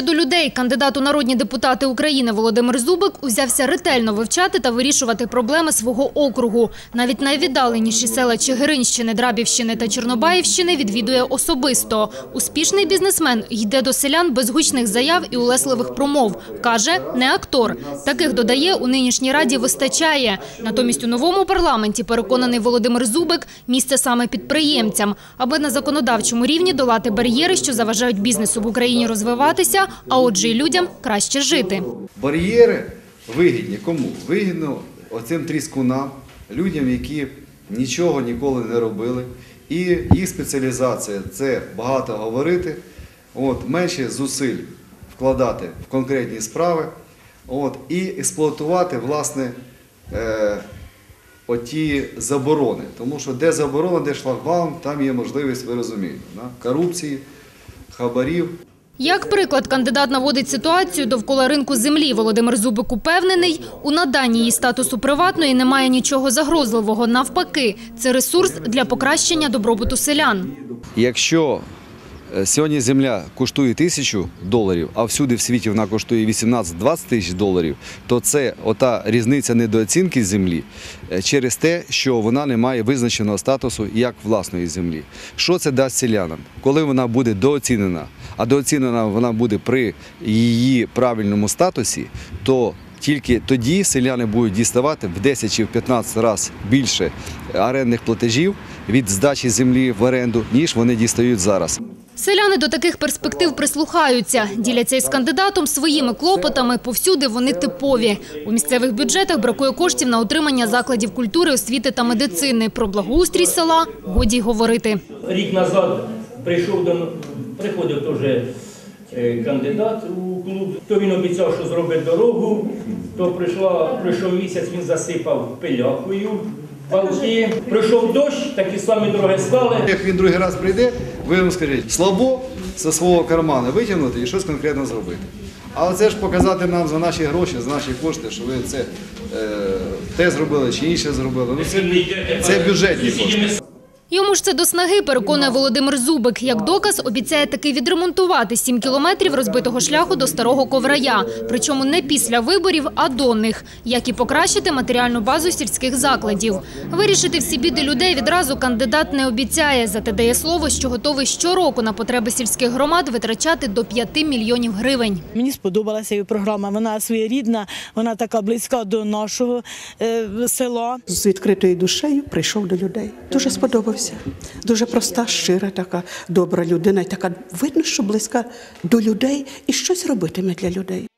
до людей, кандидат у народні депутати України Володимир Зубик узявся ретельно вивчати та вирішувати проблеми свого округу. Навіть найвіддаленіші села Чигиринщини, Драбівщини та Чорнобаївщини відвідує особисто. Успішний бізнесмен йде до селян без гучних заяв і улесливих промов. Каже, не актор. Таких, додає, у нинішній раді вистачає. Натомість у новому парламенті, переконаний Володимир Зубик, місце саме підприємцям, аби на законодавчому рівні долати бар'єри, що заважають бізнесу в Україні розвиватися, а отже й людям краще жити. Бар'єри вигідні кому? Вигідно оцим тріскунам, людям, які нічого ніколи не робили. І їх спеціалізація це багато говорити, от, менше зусиль вкладати в конкретні справи от, і експлуатувати власне е, оті заборони. Тому що де заборона, де шлагбаум, там є можливість, ви розумієте, да? корупції, хабарів. Як приклад, кандидат наводить ситуацію довкола ринку землі. Володимир Зубик упевнений, у наданні її статусу приватної немає нічого загрозливого. Навпаки, це ресурс для покращення добробуту селян. Якщо сьогодні земля коштує тисячу доларів, а всюди в світі вона коштує 18-20 тисяч доларів, то це ота різниця недооцінки землі е, через те, що вона не має визначеного статусу як власної землі. Що це дасть селянам? Коли вона буде дооцінена, а дооцінена вона буде при її правильному статусі, то тільки тоді селяни будуть діставати в 10 чи в 15 разів більше орендних платежів від здачі землі в оренду, ніж вони дістають зараз. Селяни до таких перспектив прислухаються, діляться із кандидатом своїми клопотами. Повсюди вони типові. У місцевих бюджетах бракує коштів на утримання закладів культури, освіти та медицини. Про благоустрій села годі й говорити. Рік назад прийшов до приходив теж е, кандидат у клуб. То він обіцяв, що зробить дорогу. То прийшла, пройшов місяць, він засипав пилякою. Балки. прийшов дощ, такі самі дороги стали. Як він другий раз прийде, ви йому скажіть, слабо зі свого кармана витягнути і щось конкретно зробити. Але це ж показати нам за наші гроші, за наші кошти, що ви це е, те зробили чи інше зробили. Ну це, це бюджетні кошти. Йому ж це до снаги, переконує Володимир Зубик. Як доказ, обіцяє таки відремонтувати 7 кілометрів розбитого шляху до Старого Коврая. Причому не після виборів, а до них. Як і покращити матеріальну базу сільських закладів. Вирішити всі біди людей відразу кандидат не обіцяє. Зате дає слово, що готовий щороку на потреби сільських громад витрачати до 5 мільйонів гривень. Мені сподобалася її програма. Вона своєрідна, вона така близька до нашого е, села. з відкритою душею прийшов до людей. Дуже сподобався. Дуже проста, щира, така добра людина, і така видно, що близька до людей і щось робитиме для людей.